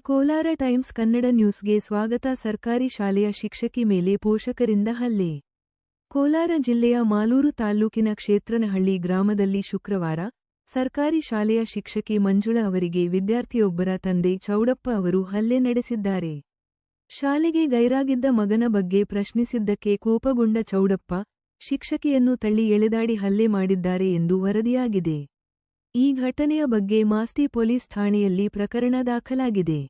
Kolar times Kannada ನ್ಯೂಸ್ಗೆ ಸ್ವಾಗತ. ಸರ್ಕಾರಿ ಶಾಲೆಯ ಶಿಕ್ಷಕಿ ಮೇಲೆ ಪೋಷಕರಿಂದ ಹಲ್ಲೆ. ಕೋಲಾರ ಜಿಲ್ಲೆಯ ಮಾಲೂರು ತಾಲ್ಲೂಕಿನ ಕ್ಷೇತ್ರನಹಳ್ಳಿ ಗ್ರಾಮದಲ್ಲಿ ಶುಕ್ರವಾರ ಸರ್ಕಾರಿ ಶಾಲೆಯ ಶಿಕ್ಷಕಿ ಮಂಜುಳಾ ಅವರಿಗೆ ವಿದ್ಯಾರ್ಥಿಯೊಬ್ಬರ ತಂದೆ ಚೌಡಪ್ಪ ಅವರು ಹಲ್ಲೆ ನಡೆಸಿದ್ದಾರೆ. ಶಾಲೆಗೆ ಗೈರಾಗಿದ್ದ ಮಗನ ಬಗ್ಗೆ ಪ್ರಶ್ನಿಸಿದ್ದಕ್ಕೆ ಕೋಪಗೊಂಡ ಚೌಡಪ್ಪ, ಶಿಕ್ಷಕಿಯನ್ನು ತಳ್ಳಿ ಎಳೆದಾಡಿ ಹಲ್ಲೆ ಮಾಡಿದ್ದಾರೆ ಎಂದು ವರದಿಯಾಗಿದೆ. ಈ ಘಟನೆಯ ಬಗ್ಗೆ ಮಾಸ್ತಿ ಪೊಲೀಸ್ ಠಾಣೆಯಲ್ಲಿ ಪ್ರಕರಣ ದಾಖಲಾಗಿದೆ.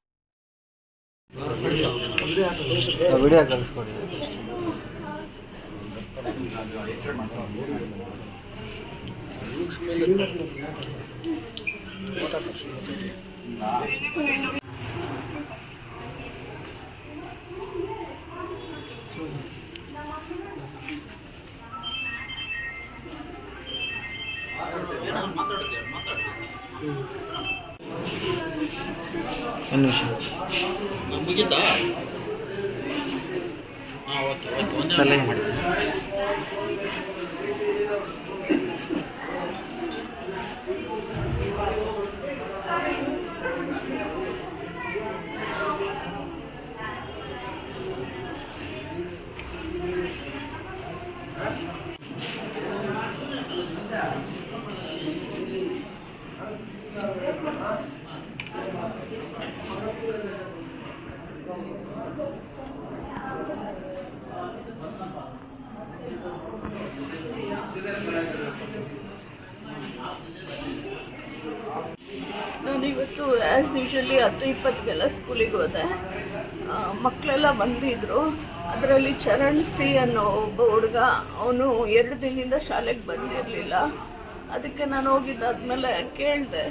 ಒಂದು ನಿಮಿಷ. ಮುಗಿತಾ ಹಾಂ ಓಕೆ ಓಕೆ. ಒಂದೇ ತಲೆ. ಮಾಡಿ ನಾನಿವತ್ತು ಆ್ಯಸ್ ಯೂಶಲಿ ಹತ್ತು ಇಪ್ಪತ್ತಿಗೆಲ್ಲ ಸ್ಕೂಲಿಗೆ ಹೋದೆ. ಮಕ್ಕಳೆಲ್ಲ ಬಂದಿದ್ದರು ಅದರಲ್ಲಿ ಚರಣ್ ಸಿ ಅನ್ನೋ ಒಬ್ಬ ಹುಡುಗ, ಅವನು ಎರಡು ದಿನದಿಂದ ಶಾಲೆಗೆ ಬಂದಿರಲಿಲ್ಲ. ಅದಕ್ಕೆ ನಾನು ಹೋಗಿದ್ದಾದ್ಮೇಲೆ ಕೇಳಿದೆ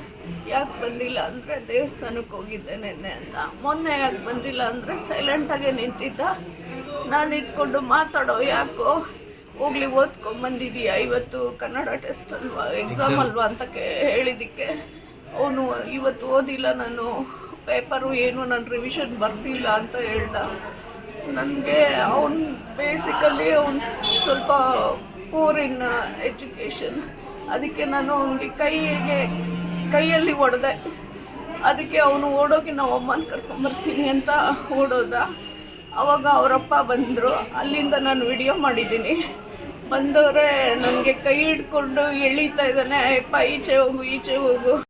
ಯಾಕೆ ಬಂದಿಲ್ಲ ಅಂದರೆ ದೇವಸ್ಥಾನಕ್ಕೆ ಹೋಗಿದ್ದೆ ನಿನ್ನೆ ಅಂತ. ಮೊನ್ನೆ ಯಾಕೆ ಬಂದಿಲ್ಲ ಅಂದರೆ ಸೈಲೆಂಟಾಗೆ ನಿಂತಿದ್ದ. ನಾನು ಇದ್ಕೊಂಡು ಮಾತಾಡೋ ಯಾಕೋ ಹೋಗ್ಲಿ ಓದ್ಕೊಂಬಂದಿದೀಯ ಇವತ್ತು ಕನ್ನಡ ಟೆಸ್ಟ್ ಅಲ್ವಾ ಎಕ್ಸಾಮ್ ಅಲ್ವಾ ಅಂತ ಕೇ ಹೇಳಿದ್ದಕ್ಕೆ. ಅವನು ಇವತ್ತು ಓದಿಲ್ಲ ನಾನು ಪೇಪರು ಏನು ನಾನು ರಿವಿಷನ್ ಬರ್ತಿಲ್ಲ ಅಂತ ಹೇಳ್ದ. ನನಗೆ ಅವನು ಬೇಸಿಕಲಿ ಅವನು ಸ್ವಲ್ಪ ಪೂರ್ ಇನ್ ಎಜುಕೇಷನ್ ಅದಕ್ಕೆ ನಾನು ಅವನಿಗೆ ಕೈಗೆ, ಕೈಯಲ್ಲಿ ಹೊಡೆದೆ. ಅದಕ್ಕೆ ಅವನು ಓಡೋಗಿ ನಾವು ಅಮ್ಮನ ಕರ್ಕೊಂಬರ್ತೀನಿ ಅಂತ ಓಡೋದ. ಅವಾಗ ಅವರಪ್ಪ ಬಂದರು. ಅಲ್ಲಿಂದ ನಾನು ವಿಡಿಯೋ ಮಾಡಿದ್ದೀನಿ. ಬಂದವರೇ, ನನಗೆ ಕೈ ಹಿಡ್ಕೊಂಡು ಎಳೀತಾ ಇದ್ದಾನೆ. ಅಯ್ಯಪ್ಪ, ಈಚೆ ಹೋಗು ಈಚೆ ಹೋಗು.